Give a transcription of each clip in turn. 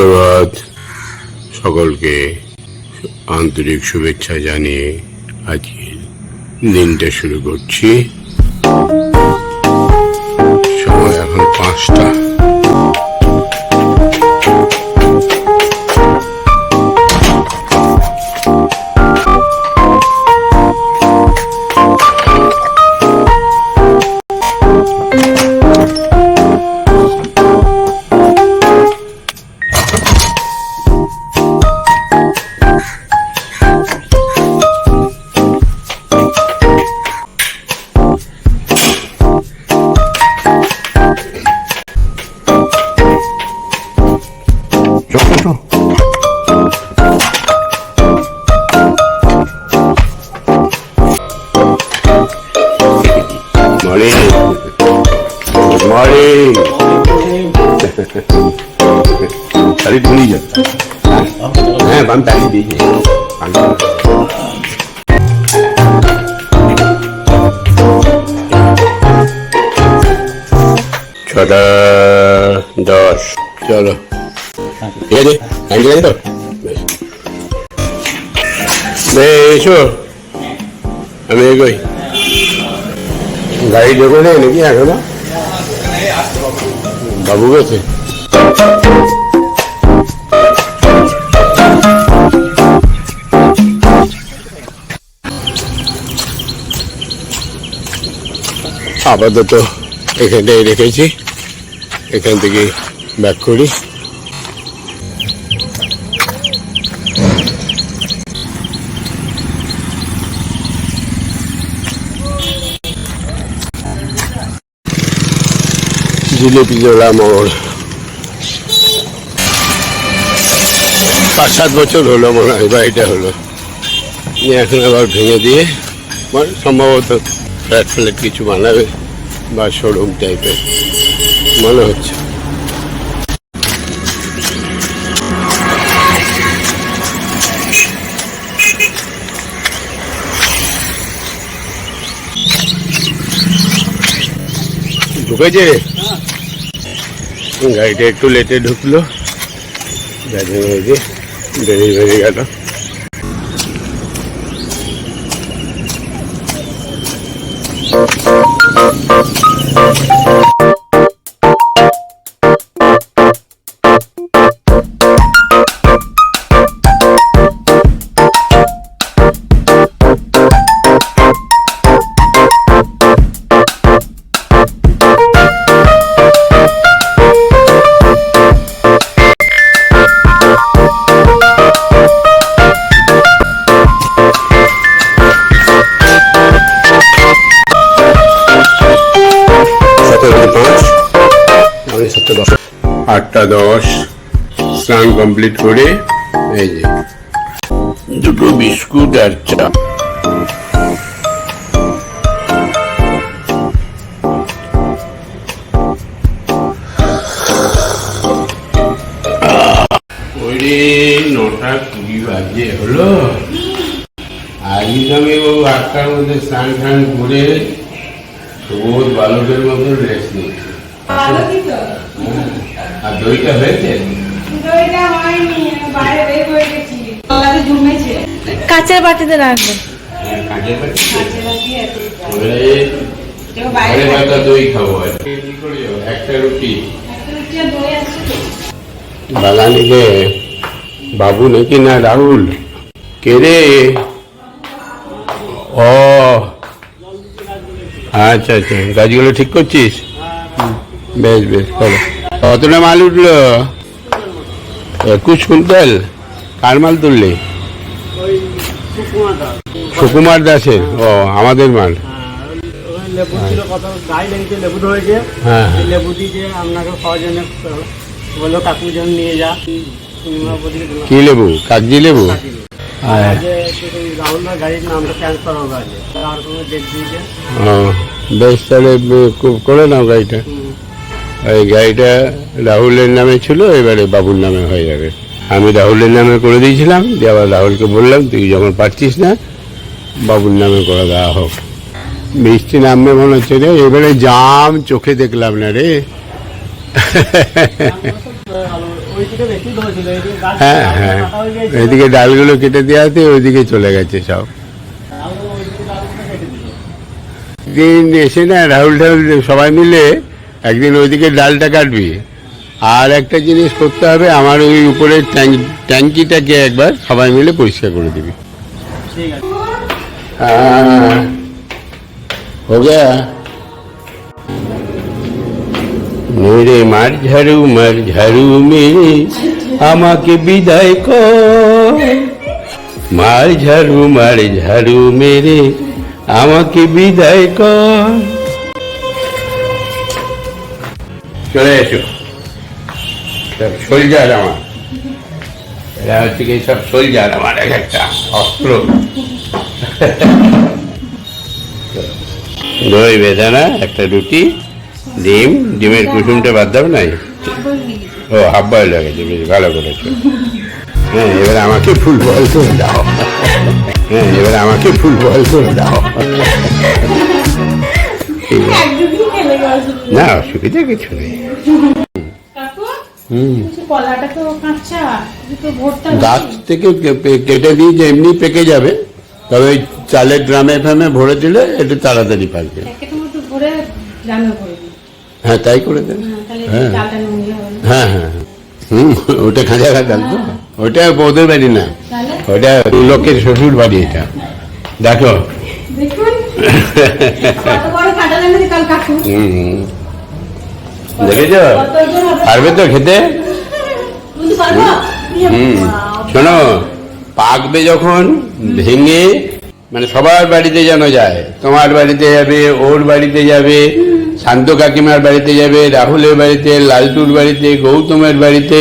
সুপ্রভাত সকলকে আন্তরিক শুভেচ্ছা জানিয়ে আজকে দিনটা শুরু করছি। সময় এখন পাঁচটা। মর্নিং তাড়ি ধুলি যা হ্যাঁ আমি তাড়ি দিয়েছি ছটা দশ। চলো। ঠিক আছে? থ্যাংক ইউ তো এসো। আমি এগোই। গাড়ি ঢোকে নাকি এখনও? বাবু আপাতত এখানটাই রেখেছি। এখান থেকে ব্যাক করি। জিলিপি জোড়া মোড় পাঁচ সাত বছর হলো মনে হয় বাড়িটা হলো। নিয়ে এখন আবার ভেঙে দিয়ে মানে সম্ভবত ফ্ল্যাট ফ্ল্যাট কিছু বানাবে বা শোরুম টাইপের মনে হচ্ছে। ঢুকেছে? গাড়িটা একটু লেটে ঢুকলো। যার জন্য এই যে দেরি হয়ে গেল আটটা দশ স্নান কমপ্লিট করে এই যে। দুটো বিস্কুট আর চা। নটা কুড়ি বাজে হলো। আজকে বাবু আটটার মধ্যে স্নান টান করে রোজ বালকের মতো রেস্ট নিচ্ছি। তো? আর দইটা হয়েছে দইটা হয়নি, বাইরে বের হয়ে গেছি। গলাতে জমেছে। কাচের বাটিতে রাখবেন হ্যাঁ। কাঁচের বাইরে দই খাব আর কি একটা রুটি বাবু নাকি না রাহুল? কে রে? ও আচ্ছা আচ্ছা। গাছগুলো ঠিক করছিস? বেশ বেশ চলো। কতটা মাল উঠল? একুশ কুইন্টাল কার মাল তুললি? সুকুমার দাসের। ও, আমাদের মাল। লেবু ছিল লেবু ধরেছে হ্যাঁ হ্যাঁ। লেবু দিয়ে কি লেবু? কাগজি লেবু? হ্যাঁ ও, বেশ, তাহলে করে নাও গাড়িটা। এই গাড়িটা রাহুলের নামে ছিল, এবারে বাবুর নামে হয়ে যাবে আমি রাহুলের নামে করে দিয়েছিলাম, দিয়ে আবার রাহুলকে বললাম, তুই যখন পারছিস না, বাবুর নামে করে দেওয়া হোক বৃষ্টি নামবে মনে হচ্ছে রে, এবারে জাম চোখে দেখলাম না রে হ্যাঁ হ্যাঁ। এদিকে ডালগুলো কেটে দেওয়া আছে, ওইদিকে চলে গেছে সব। দিন এসে না, রাহুল ঠাহুল সবাই মিলে একদিন ওইদিকে ডালটা কাটবি আর একটা জিনিস করতে হবে আমার ওই উপরের ট্যাঙ্ক ট্যাঙ্কিটাকে একবার সবাই মিলে পরিষ্কার করে দিবি ঠিক আছে हाँ हो गया মেরে মার ঝাড়ু মার ঝাড়ু মেরে আমাকে বিদায় কর মার ঝাড়ু মার ঝাড়ু মেরে আমাকে বিদায় কর চলে এসো। সব সোলজার আমার। এরা হচ্ছে কি সব সোলজার আমার, এক একটা অস্ত্র। দই বেদানা, একটা রুটি, ডিম। ডিমের কুসুমটা বাদ দাও নাই। ও, হাফ বয়েল হয়ে গেছে, বেশ ভালো করেছ। হ্যাঁ এবার আমাকে ফুল বয়েল করে দাও। হ্যাঁ এবার আমাকে ফুল বয়েল করে দাও। ঠিক আছে। না অসুবিধা কিছু নেই। গাছ থেকে কেটে দিয়ে যে এমনি পেকে যাবে তবে ওই চালের ড্রামে ফ্রামে ভরে দিলে একটু তাড়াতাড়ি পাকবে। হ্যাঁ তাই করে দেন। হ্যাঁ, হ্যাঁ। হ্যাঁ হ্যাঁ হ্যাঁ। হুম ওটা খাঁচা খাঁচা তো ওটা বৌদের বাড়ি না। ওটা লোকের শ্বশুর বাড়ি এটা। দেখো। দেখুন। কাল কাকু হুম। দেখেছ? পারবে তো খেতে? হুম। শোনো পাকবে যখন ভেঙে মানে সবার বাড়িতে যেন যায়। তোমার বাড়িতে যাবে ওর বাড়িতে যাবে শান্ত কাকিমার বাড়িতে যাবে রাহুলের বাড়িতে লালটুর বাড়িতে গৌতমের বাড়িতে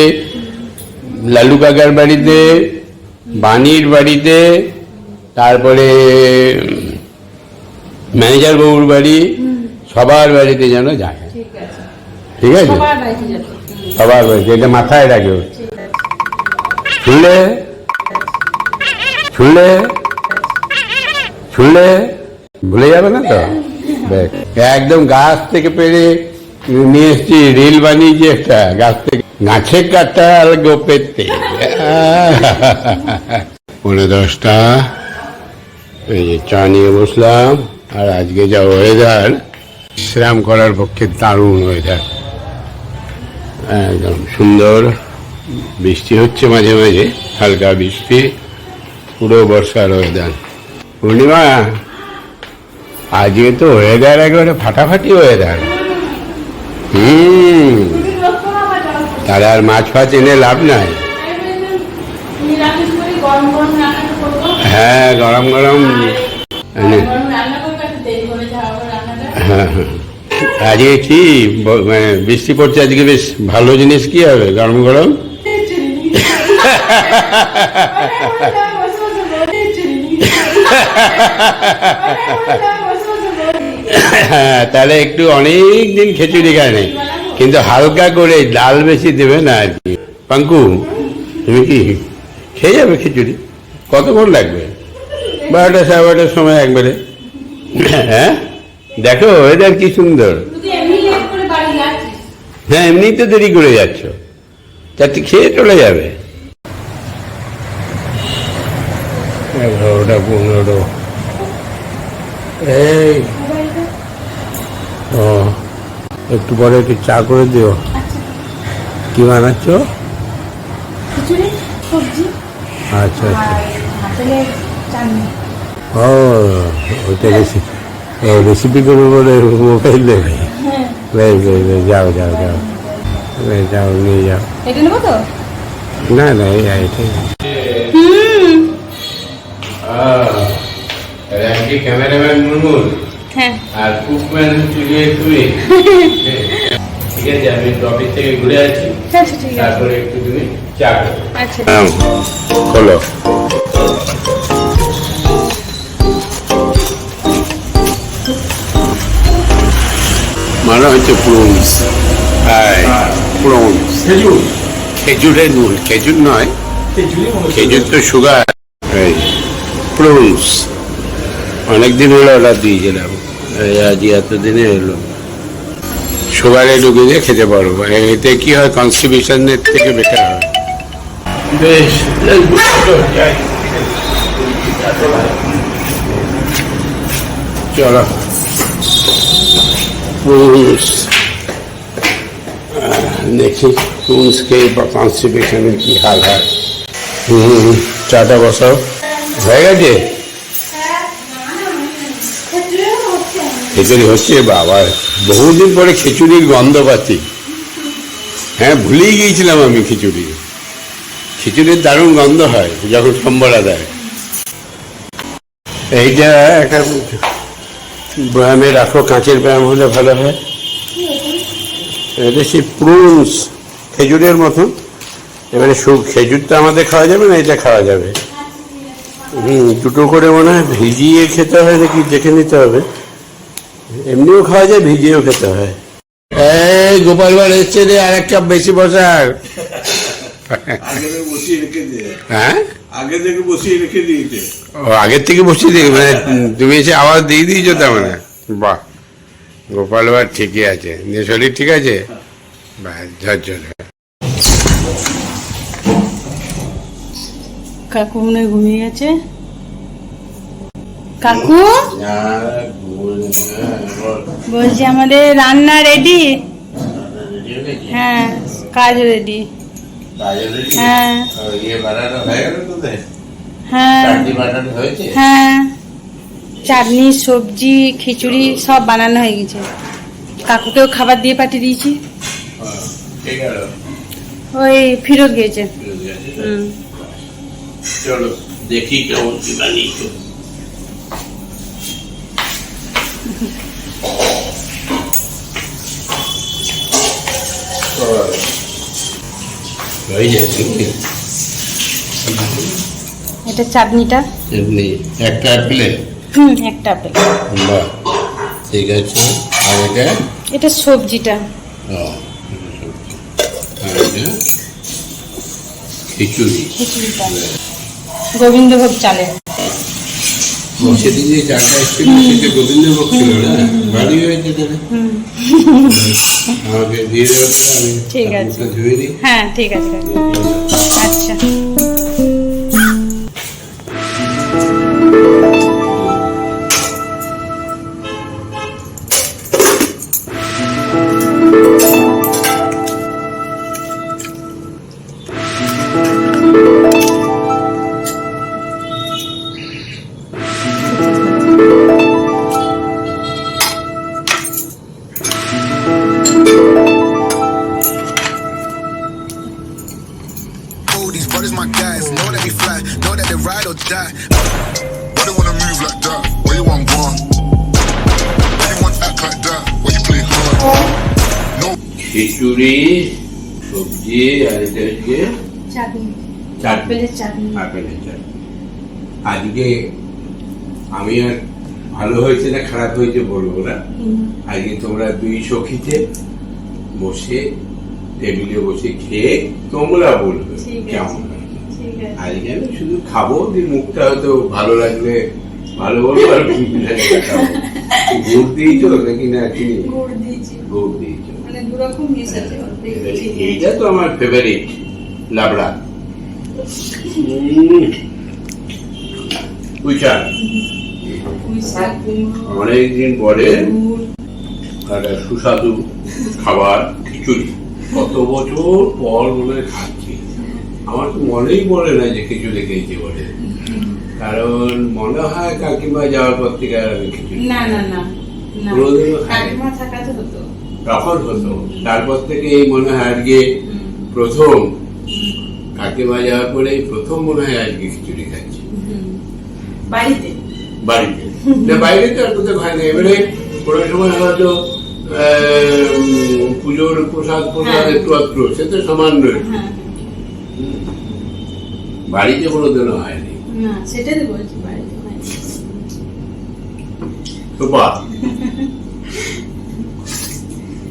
লালু কাকার বাড়িতে বাণীর বাড়িতে তারপরে ম্যানেজার বাবুর বাড়ি সবার বাড়িতে যেন যায়। ঠিক আছে। সবার বাড়িতে এটা মাথায় রাখো। শুনলে? শুনলে? শুনলে? ভুলে যাবে না তো। একদম গাছ থেকে পেরে নিয়ে এসছি রিল বানিয়েছি একটা। গাছ থেকে গাছের কাঠটা আর গোপের পনেরো দশটা। এই যে চা নিয়ে বসলাম আর আজকে যা ওয়েদার বিশ্রাম করার পক্ষে দারুণ ওয়েদার। একদম সুন্দর। বৃষ্টি হচ্ছে মাঝে মাঝে হালকা বৃষ্টি পুরো বর্ষার ওয়েদার। পূর্ণিমা আজকে তো ওয়েদার একেবারে ফাটাফাটি ওয়েদার। হুম তাহলে আর মাছ ফাছ এনে লাভ নাই। করে গরম গরম। হ্যাঁ গরম গরম। হ্যাঁ হ্যাঁ আজকে কি? মানে বৃষ্টি পড়ছে, আজকে বেশ ভালো জিনিস কি হবে? গরম গরম? হ্যাঁ তাহলে একটু অনেক দিন খিচুড়ি খায় নাই। কিন্তু হালকা করে ডাল বেশি দেবে না আর কি। পাঙ্কু, তুমি কি খেয়ে যাবে খিচুড়ি? কতক্ষণ লাগবে? বারোটা সাড়ে বারোটার সময় একবারে হ্যাঁ? দেখো এদের কি সুন্দর। তুই হ্যাঁ এমনি তো দেরি করে যাচ্ছ। যাতে খেয়ে চলে যাবে। এগারোটা পনেরো। এই। ও একটু পরে একটু চা করে দিও। কি বানাচ্ছ? আচ্ছা আচ্ছা। ও ওইটা রেসিপি ও রেসিপি করব বলে মোবাইল দেবে হ্যাঁ। বেশ বেশ বেশ যাও যাও যাও। বেশ, যাও নিয়ে যাও। এটা নেব তো? না না এই এটাই ক্যামেরাম্যান মুরমুর হ্যাঁ। আর কুকম্যান চুলিয়ে তুমি ঠিক আছে আমি অফিস থেকে ঘুরে আছি আচ্ছা তারপরে একটু তুমি চা করো আচ্ছা। খোলো মানে হচ্ছে প্রুনস প্রুনস খেজুর খেজুরের নুন খেজুর নয় খেজুরি তো সুগার প্রুনস অনেকদিন হলো অর্ডার দিয়েছিলাম আজ এতদিনে এলো সুগারে দিয়ে খেতে পারব এতে কি হয় কনস্টিবিউশনের থেকে বেটার হয় বেশ যাই। চলো দেখি পুরুষ খেয়ে কনস্টিবিউশনের কি হাল হয়। হুম হয়ে গেছে? খিচুড়ি হচ্ছে, বাবা। বহুদিন পরে খিচুড়ির গন্ধ পাচ্ছি। হ্যাঁ ভুলেই গিয়েছিলাম আমি খিচুড়ি। খিচুড়ির দারুণ গন্ধ হয়, যখন সম্বরা দেয়। এইটা একটা ব্যায়ামে রাখো কাঁচের ব্যায়াম হলে ভালো হয়। এটা সেই প্রুনস খেজুরের মতন। এবারে খেজুরটা আমাদের খাওয়া যাবে না এটা খাওয়া যাবে। হুম দুটো করে মনে হয় ভিজিয়ে খেতে হয় নাকি দেখে নিতে হবে। এমনিও খাওয়া যায় ভিজিয়েও খেতে হয়। এই গোপাল বার এসছে রে আর এক কাপ বেশি বসার। হ্যাঁ? আগে থেকে বসিয়ে রেখে দিয়েছে। ও আগের থেকে বসিয়ে দিই মানে তুমি এসে আওয়াজ দিয়ে দিয়েছ তার মানে? বাহ গোপাল বার ঠিকই আছে। নিয়ে শরীর ঠিক আছে? বাহ ঝরঝর। কাকু মনে হয় ঘুমিয়ে গেছে? কাকু? বলছি আমাদের রান্না রেডি হ্যাঁ কাজ রেডি হ্যাঁ। হ্যাঁ হ্যাঁ। চাটনি সবজি খিচুড়ি সব বানানো হয়ে গেছে। কাকুকেও খাবার দিয়ে পাঠিয়ে দিয়েছি। ওই ফিরত গিয়েছে। হুম। চলো দেখি কেমন কি বানিয়েছো। এটা চাটনিটা? এমনি একটা হুম একটা আপেল বাহ ঠিক আছে। আর এটা? এটা সবজিটা। ও, আর এটা? খিচুড়ি। খিচুড়িটা। গোবিন্দভোগ চালে সেদিন যে চারটা এসেছিল সেটা গোবিন্দভোগ ছিল না? ভালোই হয়েছে তাহলে? আমাকে দিয়ে দেওয়া আমি ঠিক আছে। হ্যাঁ ঠিক আছে। খিচুড়ি সবজি আর এটা হচ্ছে আপেলের চাটনি। আজকে আমি আর ভালো হয়েছে না খারাপ হয়েছে বলব না। আজকে তোমরা দুই সখীতে বসে টেবিলে বসে খেয়ে তোমরা বলবে কেমন আজকে আমি শুধু খাব দিয়ে মুখটা হয়তো ভালো লাগলে ভালো বলব আর গুড় দিয়েছ নাকি না চিনি? গুড় দিয়েছি। মানে এইটা তো আমার ফেভারিট লাবড়া। পুঁইশা অনেকদিন পরে একটা সুস্বাদু খাবার খিচুড়ি। কত বছর পর মনে হয় খাচ্ছি। আমার তো মনেই পড়ে না যে খিচুড়ি খেয়েছি বলে। কারণ মনে হয় কাকিমা যাওয়ার পর থেকে আর আমি খিচুড়ি না না না। কাকিমা থাকাতে হতো। তখন হতো। তারপর থেকে এই মনে হয় আজকে প্রথম কাকিমা যাওয়ার পরে প্রথম মনে হয় আজকে খিচুড়ি খাচ্ছি। বাড়িতে? বাড়িতে। না বাইরে তো আর কোথাও খাই না। এবারে কোনো সময় হয়তো পুজোর প্রসাদ প্রসাদ হ্যাঁ। একটু আধটু সে তো সামান্য হ্যাঁ। বাড়িতে কোনোদিনও হয়নি। না সেটাই তো বলছি বাড়িতে তো বা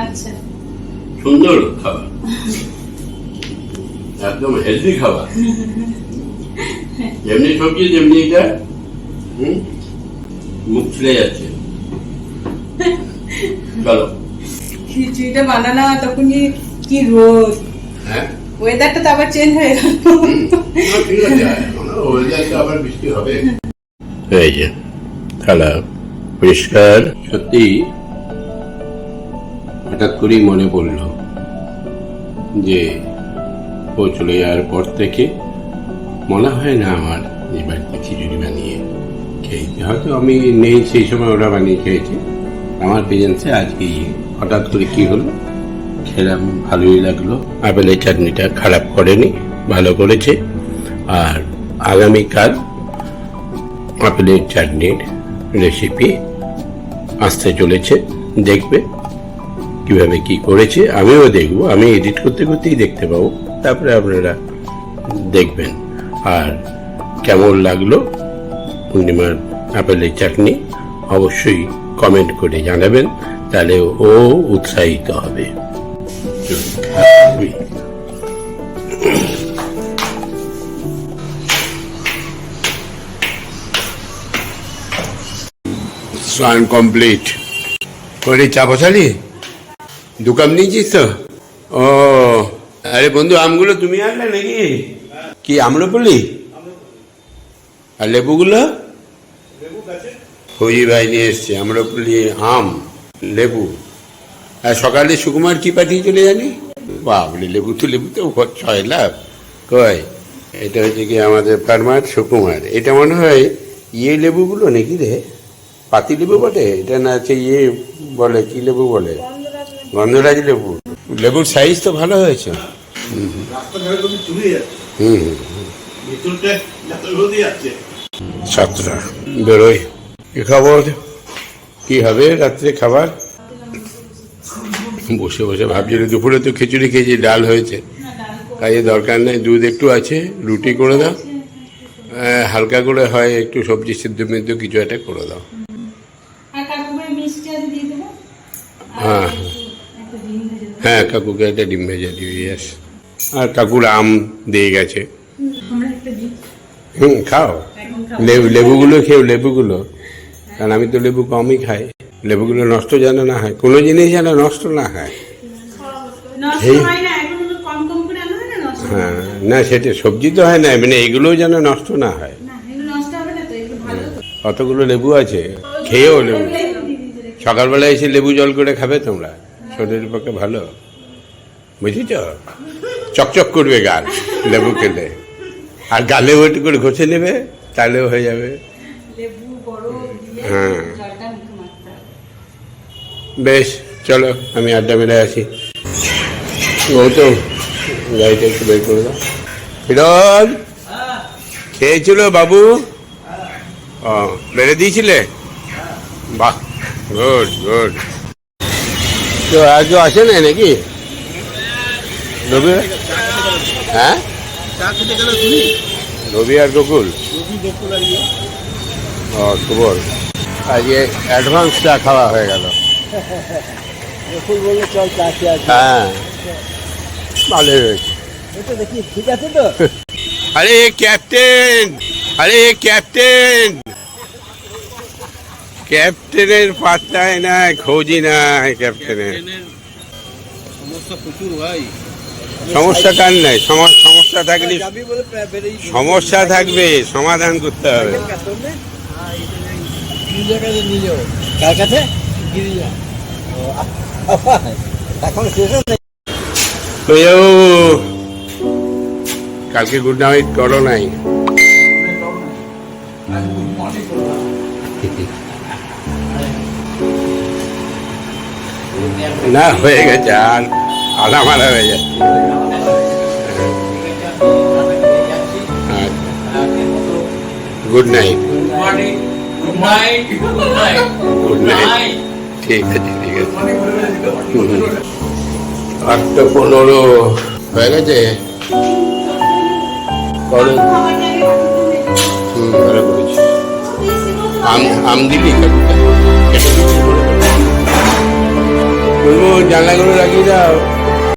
আচ্ছা। সুন্দর খাবার। একদম হেলদি খাবার। যেমনি সবজি তেমনি এটা হুম, মুখ ছেড়ে যাচ্ছে। চলো। খিচুড়িটা বানানো তখনই কি রোদ। হ্যাঁ? ওয়েদারটা তো আবার চেঞ্জ হয়ে গেল। ঠিক আছে আবার বৃষ্টি হবে। এই যে থালা পরিষ্কার। সত্যি হঠাৎ করেই মনে পড়ল যে ও চলে যাওয়ার পর থেকে মনে হয় না আমার যে বাড়িতে খিচুড়ি বানিয়ে খেয়েছি। হয়তো আমি নেই সেই সময় ওরা বানিয়ে খেয়েছে। আমার প্রেজেন্সে আজকে হঠাৎ করে কি হলো? খেলাম, ভালোই লাগল। আপেলের চাটনিটা খারাপ করেনি, ভালো করেছে। আর আগামীকাল আপেলের চাটনির রেসিপি আসতে চলেছে। দেখবে কীভাবে কি করেছে, আমিও দেখব, আমি এডিট করতে করতেই দেখতে পাবো, তারপরে আপনারা দেখবেন। আর কেমন লাগল পূর্ণিমার আপেলের চাটনি, অবশ্যই কমেন্ট করে জানাবেন, তাহলে ও উৎসাহিত হবে। কমপ্লিট করে চা বসালি দু কাপ নিয়েছিস তো? ও, আরে বন্ধু, আমগুলো তুমি আনলে নাকি? কি, আম্রপলি? আর লেবুগুলো? ফৌজি ভাই নিয়ে এসছে, আম্রপলি, আম, লেবু। আর সকালে সুকুমার কি পাঠিয়ে চলে জানি? বাবরে লেবু তো লেবু তো ছয় লাভ। কয় এটা হচ্ছে কি আমাদের ফার্মার সুকুমার। এটা মনে হয় ইয়ে লেবুগুলো নাকি রে? পাতি লেবু বটে? এটা না হচ্ছে ইয়ে বলে, কি লেবু বলে? গন্ধরাজ লেবু লেবুর সাইজ তো ভালো হয়েছে। হুম। সাতটা। বেরোই। কি খবর? কি হবে রাত্রে খাবার? বসে বসে ভাবছিল দুপুরে তো খিচুড়ি খেয়েছি ডাল হয়েছে। কাজে দরকার নেই দুধ একটু আছে রুটি করে দাও। হালকা করে হয় একটু সবজি সিদ্ধ মিদ্ধ কিছু একটা করে দাও। আর কাকুকে মিষ্টি আর দিয়ে দেবো? আর হ্যাঁ। একটু- একটা ডিম ভেজে দেবো হ্যাঁ কাকুকে একটা ডিম ভেজা দিও ইয়াস আর কাকুর আম দিয়ে গেছে। হুম খাও। লেবু লেবুগুলো খেও লেবুগুলো। কারণ আমি তো লেবু কমই খাই। লেবুগুলো নষ্ট যেন না হয় কোনো জিনিস যেন নষ্ট না হয়। হয় না সেটা সবজি তো হয় না মানে এগুলোও যেন নষ্ট না হয়। কতগুলো লেবু আছে? খেয়েও লেবু। সকালবেলা এসে লেবু জল করে খাবে তোমরা? শরীরের পক্ষে ভালো। বুঝেছ? চকচক করবে গাল লেবু খেলে। আর গালে একটু করে ঘষে নেবে তাহলেও হয়ে যাবে। হ্যাঁ। বেশ চলো আমি আড্ডা মেরে আসি। গৌতম গাড়িটা একটু বের করে দাও। ফিরোজ খেয়েছিল বাবু? ও বেড়ে দিয়েছিলে? বাহ গুড গুড। তো আর কেউ আসে না নাকি? রবি হ্যাঁ? রবি আর গোকুল? ও সুবল আজকে অ্যাডভান্স চা খাওয়া হয়ে গেল। হ্যাঁ। ভালোই হয়েছে। আরে ক্যাপ্টেন আরে ক্যাপ্টেন ক্যাপ্টেনের পাত্তায় নাই খোঁজই নাই ক্যাপ্টেনের। সমস্যা প্রচুর ভাই। সমস্যা কার নাই? সমস্যা থাকলে সমস্যা থাকবে সমাধান করতে হবে। যাও। কালকে গুড নাইট করো নাই। না হয়ে গেছে আর আলামালা হয়ে যাচ্ছে গুড নাইট গুড নাইট ঠিক আছে ঠিক আছে। আটটা পনেরো হয়ে গেছে। হুম ভালো করেছি। আম আম দিবি? জানলাগুলো লাগিয়ে দাও।